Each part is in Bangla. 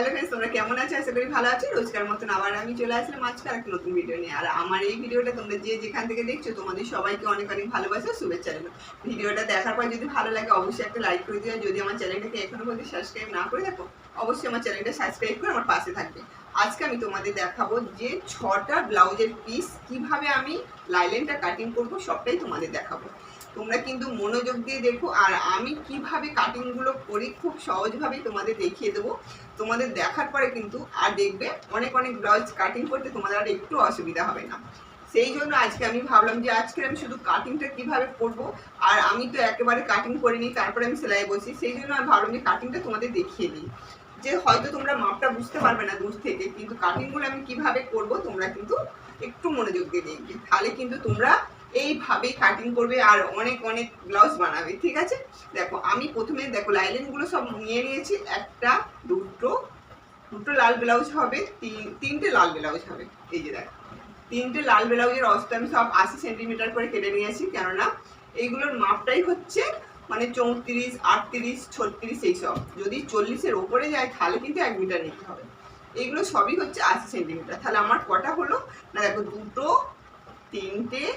হ্যালো ফ্রেন্ডস তোমরা কেমন আছো? আশা করি ভালো আছো। রোজকার মতন আবার আমি চলে আসলাম আজকাল একটা নতুন ভিডিও নিয়ে। আর আমার এই ভিডিওটা তোমরা যে যেখান থেকে দেখছ, তোমাদের সবাইকে অনেক অনেক ভালোবাসা শুভেচ্ছা জানাই। ভিডিওটা দেখার পর যদি ভালো লাগে, অবশ্যই একটা লাইক করে দিও। যদি আমার চ্যানেলটাকে এখনও পর্যন্ত সাবস্ক্রাইব না করে দেখো অবশ্যই আমার চ্যানেলটা সাবস্ক্রাইব করে আমার পাশে থাকবে। আজকে আমি তোমাদের দেখাবো যে ছটা ব্লাউজের পিস কীভাবে আমি লাইলেনটা কাটিং করব, সবটাই তোমাদের দেখাবো। তোমরা কিন্তু মনোযোগ দিয়ে দেখো, আর আমি কীভাবে কাটিংগুলো করি খুব সহজভাবেই তোমাদের দেখিয়ে দেবো। তোমাদের দেখার পরে কিন্তু আর দেখবে অনেক অনেক ব্লাউজ কাটিং করতে তোমাদের আর একটু অসুবিধা হবে না। সেই জন্য আজকে আমি ভাবলাম যে আজকে আমি শুধু কাটিংটা কীভাবে করব, আর আমি তো একেবারে কাটিং করিনি, তারপরে আমি সেলাই বসি সেই জন্য আমি ভাবলাম যে কাটিংটা তোমাদের দেখিয়ে দিই। যে হয়তো তোমরা মাপটা বুঝতে পারবে না দূর থেকে, কিন্তু কাটিংগুলো আমি কীভাবে করব তোমরা কিন্তু একটু মনোযোগ দিয়ে দেখবে। তাহলে কিন্তু তোমরা এইভাবেই কাটিং করবে আর অনেক অনেক ব্লাউজ বানাবে, ঠিক আছে? দেখো, আমি প্রথমে দেখো লাইলেনগুলো সব নিয়ে নিয়েছি, একটা, দুটো দুটো লাল ব্লাউজ হবে, তিন, তিনটে লাল ব্লাউজ হবে, এই যে দেখো। তিনটে লাল ব্লাউজের অস্ত আমি সব আশি সেন্টিমিটার করে কেটে নিয়েছি, কেননা এইগুলোর মাপটাই হচ্ছে মানে চৌত্রিশ, আটত্রিশ, ছত্রিশ এইসব। যদি চল্লিশের ওপরে যায়, তাহলে কিন্তু এক মিটার নিতে হবে। এইগুলো সবই হচ্ছে আশি সেন্টিমিটার তাহলে আমার কটা হলো? না, দেখো, দুটো, তিনটে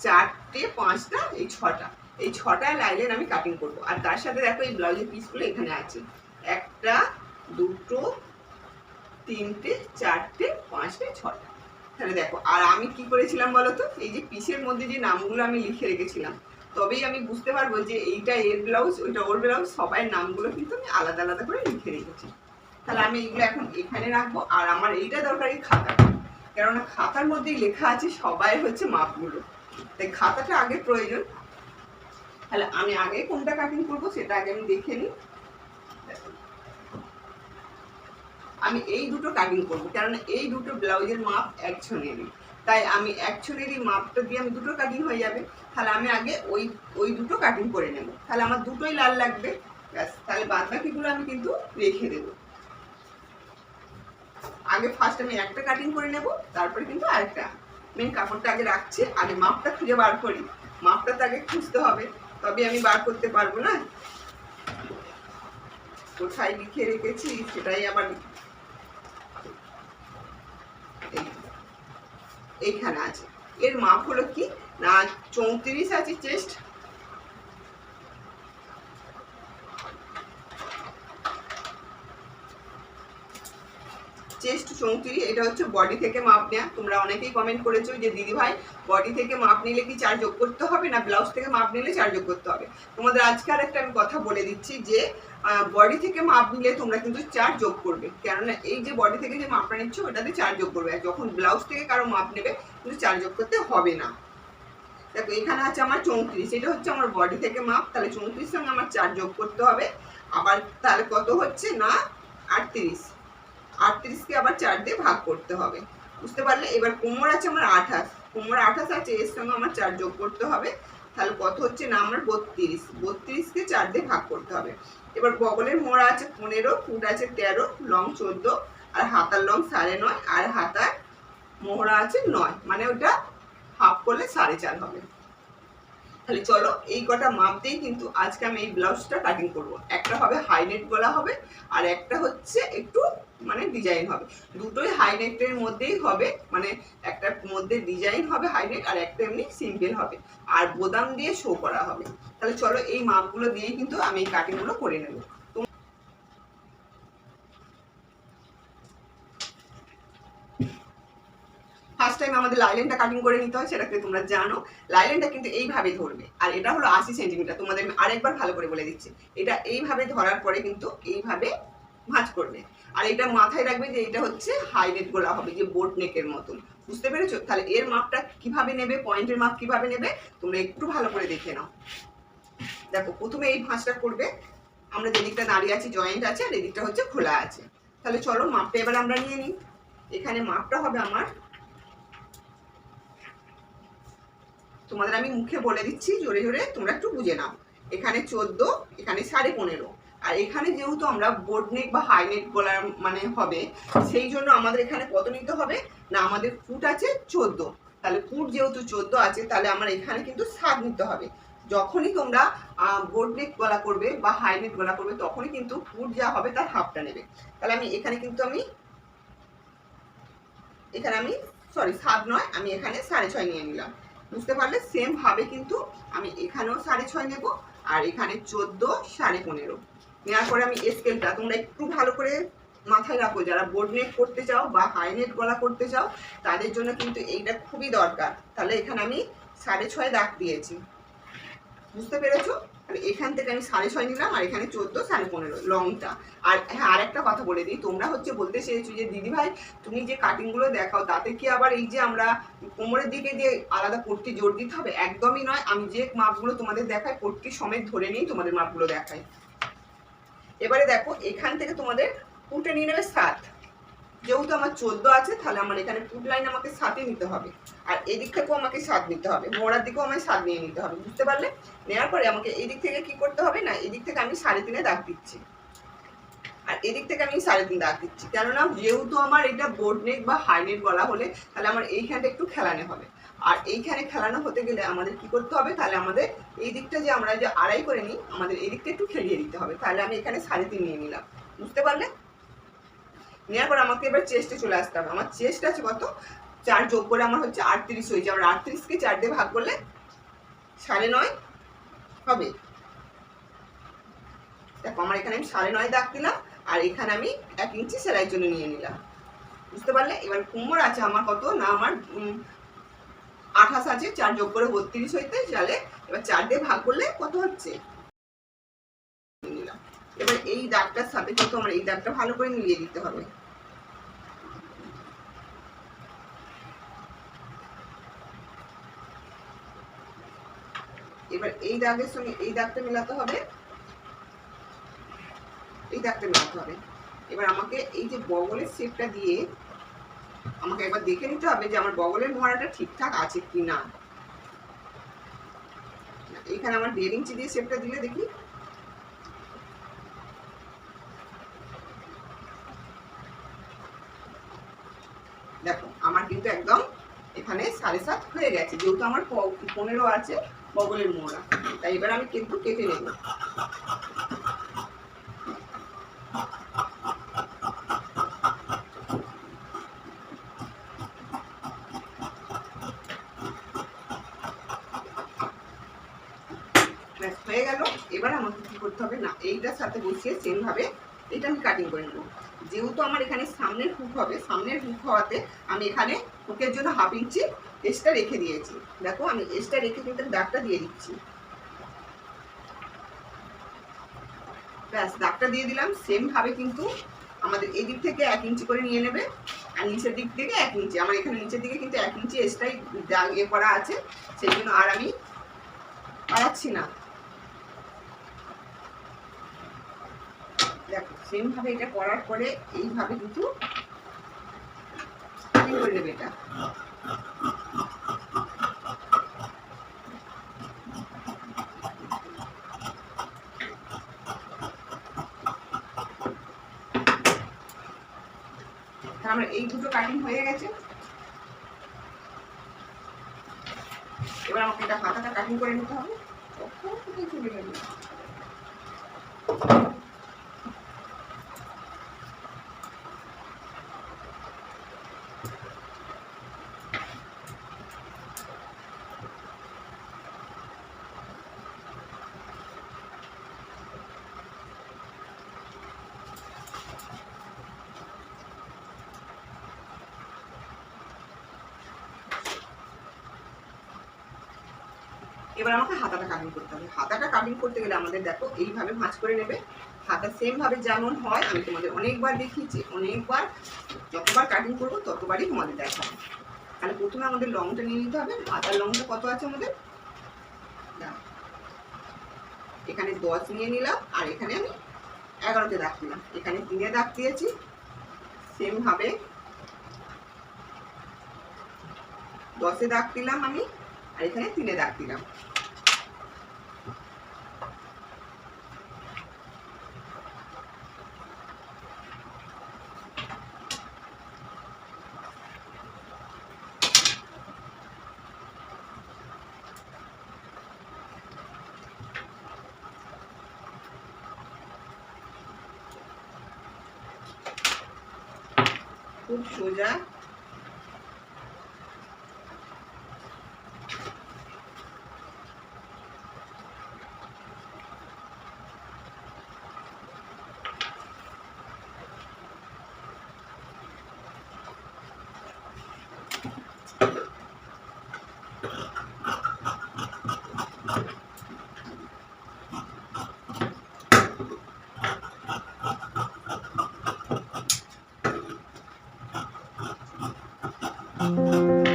চারটে, পাঁচটা, এই ছটা। এই ছটা লাইলেন আমি কাটিং করব। আর তার সাথে দেখো এই ব্লাউজের পিসগুলো এখানে আছে। একটা, দুটো, তিনটে, চারটে, পাঁচটে, ছটা। তাহলে দেখো, আর আমি কি করেছিলাম বলো তো? এই যে পিসের মধ্যে যে নামগুলো আমি লিখে রেখেছিলাম, তবেই আমি বুঝতে পারব যে এইটা এর ব্লাউজ ওইটা ওর ব্লাউজ সবাই নামগুলো কিন্তু আমি আলাদা আলাদা করে লিখে রেখেছি। তাহলে আমি এইগুলো এখন এখানে রাখব। আর আমার এইটা দরকারি খাতা। কেননা খাতার মধ্যেই লেখা আছে সবাই হচ্ছে মাপগুলো। তাই খাতাটা আগে প্রয়োজন। তাহলে আমি আগে কোনটা কাটিং করব সেটা আগে আমি দেখে নিই। আমি এই দুটো কাটিং করব কারণ এই দুটো ব্লাউজের মাপ একজনেরই তাই আমি একজনেরই মাপটা দিয়ে আমি দুটো কাটিং হয়ে যাবে। তাহলে আমি আগে ওই ওই দুটো কাটিং করে নেব। তাহলে আমার দুটোই লাল লাগবে। ব্যাস, তাহলে বাদ বাকিগুলো আমি কিন্তু রেখে দেবো। আগে ফার্স্ট আমি একটা কাটিং করে নেব, তারপরে কিন্তু আরেকটা। মেন কাপড়টা আগে রাখছি, আগে মাপটা খুঁজে বার করি। মাপটা তো আগে খুঁজতে হবে তবে আমি বার করতে পারব না। কোথায় লিখে রেখেছি, সেটাই আবার এই- এইখানে আছে। এর মাপ হলো কি? না, চৌত্রিশ আছে চেস্ট চেস্ট চৌত্রিশ, এটা হচ্ছে বডি থেকে মাপ নেওয়া তোমরা অনেকেই কমেন্ট করেছ যে দিদি ভাই বডি থেকে মাপ নিলে কি চার যোগ করতে হবে না ব্লাউজ থেকে মাপ নিলে চার যোগ করতে হবে? তোমাদের আজকে আর একটা আমি কথা বলে দিচ্ছি যে বডি থেকে মাপ নিলে তোমরা কিন্তু চার যোগ করবে। কেননা এই যে বডি থেকে যে মাপটা নিচ্ছ, ওটাতে চার যোগ করবে। আর যখন ব্লাউজ থেকে কারও মাপ নেবে, কিন্তু চার যোগ করতে হবে না। দেখো, এখানে আছে আমার চৌত্রিশ, এটা হচ্ছে আমার বডি থেকে মাপ। তাহলে চৌত্রিশ সঙ্গে আমার চার যোগ করতে হবে। আবার তাহলে কত হচ্ছে না? আটত্রিশ। আটত্রিশকে আবার চার দিয়ে ভাগ করতে হবে। বুঝতে পারলে? এবার কোমর আছে আমার আঠাশ। কোমর আঠাশ আছে, এর সঙ্গে আমার চার যোগ করতে হবে। তাহলে কত হচ্ছে না? আমার বত্রিশ। বত্রিশকে চার দিয়ে ভাগ করতে হবে। এবার বগলের মোড়া আছে পনেরো ফুট আছে তেরো, লং চোদ্দ, আর হাতার লং সাড়ে নয়, আর হাতার মোহরা আছে নয়। মানে ওটা হাফ করলে সাড়ে চার হবে। তাহলে চলো, এই কটা মাপ দিয়েই কিন্তু আজকে আমি এই ব্লাউজটা কাটিং করব। একটা হবে হাই নেট গলা হবে, আর একটা হচ্ছে একটু মানে ডিজাইন হবে। দুটোই হাই মধ্যেই হবে মানে একটা মধ্যে ডিজাইন হবে হাই নেট আর একটা এমনি সিম্পল হবে। আর বোদাম দিয়ে শো করা হবে। তাহলে চলো এই মাপগুলো দিয়েই কিন্তু আমি এই কাটিংগুলো করে নেব। ফার্স্ট টাইম আমাদের লাইলেনটা কাটিং করে নিতে হয়, সেটাকে তোমরা জানো। লাইলেনটা কিন্তু এইভাবে ধরবে। আর এটা হলো আশি সেন্টিমিটার তোমাদের আরেকবার ভালো করে বলে দিচ্ছি। এটা এইভাবে ধরার পরে কিন্তু এইভাবে ভাঁজ করবে আর এটা মাথায় রাখবে যে এটা হচ্ছে হাই নেট গোলা হবে, যে বোট নেকের মতন। বুঝতে পেরেছ? তাহলে এর মাপটা কীভাবে নেবে পয়েন্টের মাপ কীভাবে নেবে, তোমরা একটু ভালো করে দেখে নাও। দেখো, প্রথমে এই ভাঁজটা করবে। আমরা যেদিকটা দাঁড়িয়ে আছি জয়েন্ট আছে, আর এদিকটা হচ্ছে খোলা আছে। তাহলে চলো, মাপটা এবার আমরা নিয়ে নিই। এখানে মাপটা হবে আমার, তোমাদের আমি মুখে বলে দিচ্ছি, জোরে জোরে তোমরা একটু বুঝে নাও। এখানে চোদ্দ, এখানে সাড়ে পনেরো। আর এখানে যেহেতু আমরা বোর্ড নেক বা হাই নেক গলার মানে হবে সেই জন্য আমাদের এখানে কত নিতে হবে? না আমাদের ফুট আছে চোদ্দ। তাহলে ফুট যেহেতু চোদ্দ আছে তাহলে আমার এখানে কিন্তু সাত নিতে হবে। যখনই তোমরা বোর্ড নেক গলা করবে বা হাই নেক গলা করবে তখনই কিন্তু ফুট যা হবে তার হাফটা নেবে। তাহলে আমি এখানে কিন্তু আমি এখানে আমি সরি সাত নয় আমি এখানে সাড়ে ছয় নিয়ে নিলাম। বুঝতে পারলে? সেম ভাবে কিন্তু আমি এখানেও সাড়ে ছয় নেব আর এখানে চোদ্দ সাড়ে পনেরো। নেওয়ার পরে আমি স্কেলটা তোমরা একটু ভালো করে মাথায় রাখো, যারা বোর্ড নেট করতে চাও বা হাই নেট গলা করতে চাও, তাদের জন্য কিন্তু এইটা খুবই দরকার। তাহলে এখানে আমি সাড়ে ছয় দাগ দিয়েছি। বুঝতে পেরেছ? এখান থেকে আমি সাড়ে ছয় নিলাম, আর এখানে চোদ্দ, সাড়ে পনেরো লংটা আর হ্যাঁ আর একটা কথা বলে দিই, তোমরা হচ্ছে বলতে চেয়েছো যে দিদি ভাই তুমি যে কাটিংগুলো দেখাও, তাতে কি আবার এই যে আমরা কোমরের দিকে দিয়ে আলাদা পট্টি জোর দিতে হবে? একদমই নয়, আমি যে মাপগুলো তোমাদের দেখাই, পট্টি সমেত ধরে নিয়েই তোমাদের মাপগুলো দেখাই। এবারে দেখো, এখান থেকে তোমাদের ফুটে নিয়ে নেবে সাত যেহেতু আমার চোদ্দ আছে, তাহলে আমার এখানে ফুট লাইন আমাকে সাতই নিতে হবে। আর এদিক থেকেও আমাকে সাত নিতে হবে। মোড়ার দিকেও আমায় সাত নিয়ে নিতে হবে, বুঝতে পারলে? নেওয়ার পরে আমাকে এদিক থেকে কি করতে হবে না, এদিক থেকে আমি সাড়ে তিনে দাগ দিচ্ছি। আর এদিক থেকে আমি সাড়ে তিন দাগ দিচ্ছি। কেননা, যেহেতু আমার এটা বোর্ড নেক বা হাই নেক গলা হলে, তাহলে আমার এইখানটা একটু খেলানো হবে। আর এইখানে খেলানো হতে গেলে আমাদের কি করতে হবে? তাহলে আমাদের এই দিকটা যে আমরা যে আড়াই করে নিই, আমাদের এই দিকটা একটু খেলিয়ে দিতে হবে। তাহলে আমি এখানে সাড়ে তিন নিয়ে নিলাম। বুঝতে পারলে? নেওয়ার পর আমাকে এবার চেস্টে চলে আসতে হবে। আমার চেস্ট আছে কত? চার যোগ করে আমার হচ্ছে আটত্রিশ হয়েছে আমার আটত্রিশকে চার দিয়ে ভাগ করলে সাড়ে নয় হবে। দেখো, আমার এখানে আমি সাড়ে নয় দাগ দিলাম, আর এখানে আমি এক ইঞ্চি সেলাইয়ের জন্য নিয়ে নিলাম। বুঝতে পারলে? এবার কোমর আছে আমার কত? না, আমার আঠাশ আছে, চার যোগ করে বত্রিশ হইতে তাহলে এবার চার দিয়ে ভাগ করলে কত হচ্ছে? এবার এই দাগটার সাথে কিন্তু আমার এই দাগটা ভালো করে মিলিয়ে দিতে হবে। এবার এই দাগের সঙ্গে এই দাগটা মেলাতে হবে। এই দাগটা মেলাতে হবে। এবার আমাকে এই যে বগলের শেপটা দিয়ে আমাকে একবার দেখে নিতে হবে যে আমার বগলের মোড়াটা ঠিকঠাক আছে কি না এখানে আমার দেড় ইঞ্চি দিয়ে শেপটা দিলে দেখি। দেখো, আমার কিন্তু একদম এখানে সাড়ে সাত হয়ে গেছে, যেহেতু আমার পনেরো আছে বগলের মোড়া তাই এবার আমি কিন্তু কেটে নেব ব্যাস হয়ে গেল, এবার আমাকে কি করতে হবে? না, এইটার সাথে বসিয়ে সেম ভাবে এটা আমি কাটিং করে নেব। যেহেতু আমার এখানে সামনের হুক হবে, সামনের হুক হওয়াতে আমি এখানে হুকের জন্য হাফ ইঞ্চি এক্সট্রা রেখে দিয়েছি। দেখো, আমি এক্সট্রা রেখে কিন্তু দাগটা দিয়ে দিচ্ছি। ব্যাস, দাগটা দিয়ে দিলাম। সেম ভাবে কিন্তু আমাদের এই দিক থেকে এক ইঞ্চি করে নিয়ে নেবে আর নিচের দিক থেকে এক ইঞ্চি আমার এখানে নিচের দিকে কিন্তু এক ইঞ্চি এক্সট্রাই দাগ ইয়ে করা আছে, সেই জন্য আর আমি বাড়াচ্ছি না। দেখো সেম ভাবে এটা করার পরে এইভাবে কিন্তু করে নেবে এটা। আমার এই দুটো কাটিং হয়ে গেছে। এবার আমাকে এটা হাতাটা কাটিং করে নিতে হবে। চলে গেল এবার আমাকে হাতাটা কাটিং করতে হবে। হাতাটা কাটিং করতে গেলে আমাদের দেখো এইভাবে ভাঁজ করে নেবে। হাতা সেম ভাবে যেমন হয়, আমি তোমাদের অনেকবার দেখিয়েছি, অনেকবার যতবার কাটিং করব ততবারই তোমাদের দেখাবো। তাহলে প্রথমে আমাদের লংটা নিয়ে নিতে হবে। হাতার লংটা কত আছে আমাদের। এখানে দশ নিয়ে নিলাম, আর এখানে আমি এগারোতে দাগ দিলাম। এখানে তিনে দাগ দিয়েছি। সেম ভাবে দশে দাগ দিলাম আমি, আর এখানে তিনে দাগ দিলাম। খুব সোজা। 好 好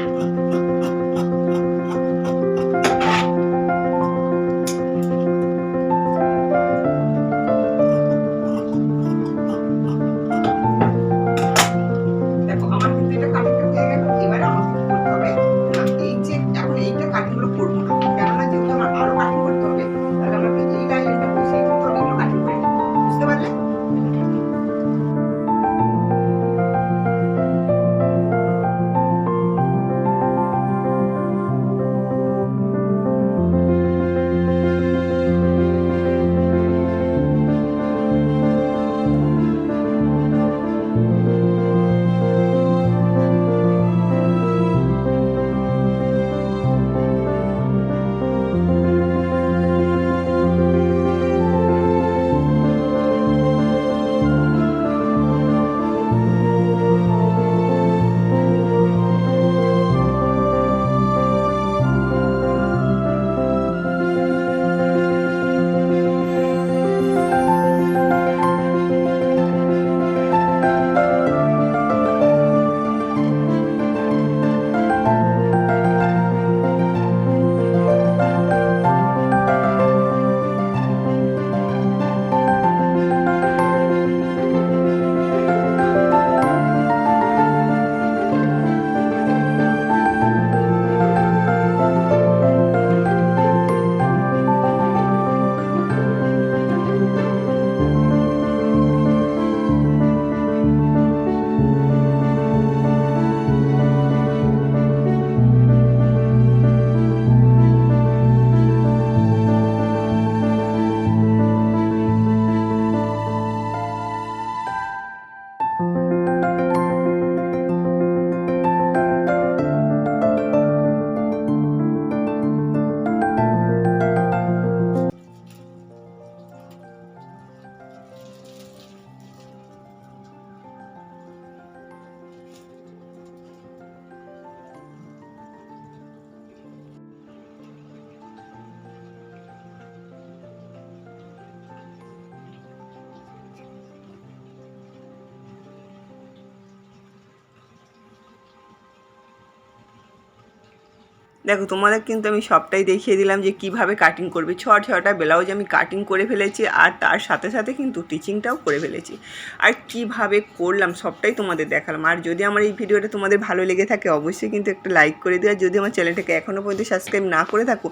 দেখো, তোমাদের কিন্তু আমি সবটাই দেখিয়ে দিলাম যে কীভাবে কাটিং করবে। ছ ছটা ব্লাউজ আমি কাটিং করে ফেলেছি আর তার সাথে সাথে কিন্তু টিচিংটাও করে ফেলেছি। আর কীভাবে করলাম সবটাই তোমাদের দেখালাম। আর যদি আমার এই ভিডিওটা তোমাদের ভালো লেগে থাকে, অবশ্যই কিন্তু একটা লাইক করে দিও। আর যদি আমার চ্যানেলটাকে এখনও পর্যন্ত সাবস্ক্রাইব না করে থাকো,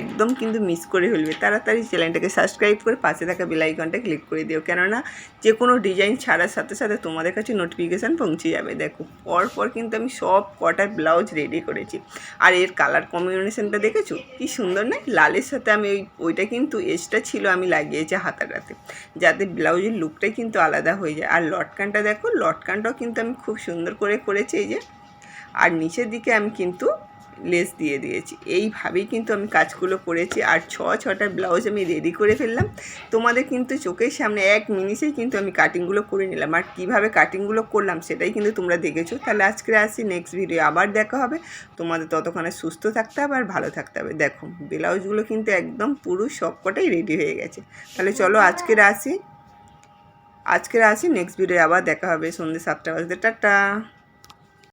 একদম কিন্তু মিস করে ফেলবে। তাড়াতাড়ি চ্যানেলটাকে সাবস্ক্রাইব করে পাশে থাকা বেল আইকনটা ক্লিক করে দিও। কেননা যে কোনো ডিজাইন ছাড়ার সাথে সাথে তোমাদের কাছে নোটিফিকেশান পৌঁছে যাবে। দেখো, পরপর কিন্তু আমি সব কটা ব্লাউজ রেডি করেছি। আর এর কালার কম্বিনেশনটা দেখেছ? কি সুন্দর না? লালের সাথে আমি ওই, ওইটা কিন্তু এক্সট্রা ছিল আমি লাগিয়েছি হাতাটাতে। যাতে ব্লাউজের লুকটাই কিন্তু আলাদা হয়ে যায়। আর লটকানটা দেখো, লটকানটাও কিন্তু আমি খুব সুন্দর করে করেছি এই যে। আর নিচের দিকে আমি কিন্তু লেস দিয়ে দিয়েছি। এইভাবেই কিন্তু আমি কাজগুলো করেছি। আর ছ, ছটা ব্লাউজ আমি রেডি করে ফেললাম। তোমাদের কিন্তু চোখের সামনে এক মিনিটেই কিন্তু আমি কাটিংগুলো করে নিলাম। আর কীভাবে কাটিংগুলো করলাম সেটাই কিন্তু তোমরা দেখেছ। তাহলে আজকে আসি নেক্সট ভিডিও আবার দেখা হবে। তোমাদের ততক্ষণে সুস্থ থাকতে হবে আর ভালো থাকতে হবে। দেখো, ব্লাউজগুলো কিন্তু একদম পুরো সবকটাই রেডি হয়ে গেছে। তাহলে চলো আজকের আসি। আজকের আছি নেক্সট ভিডিও আবার দেখা হবে সন্ধ্যে সাতটা বাজতে। টাটা!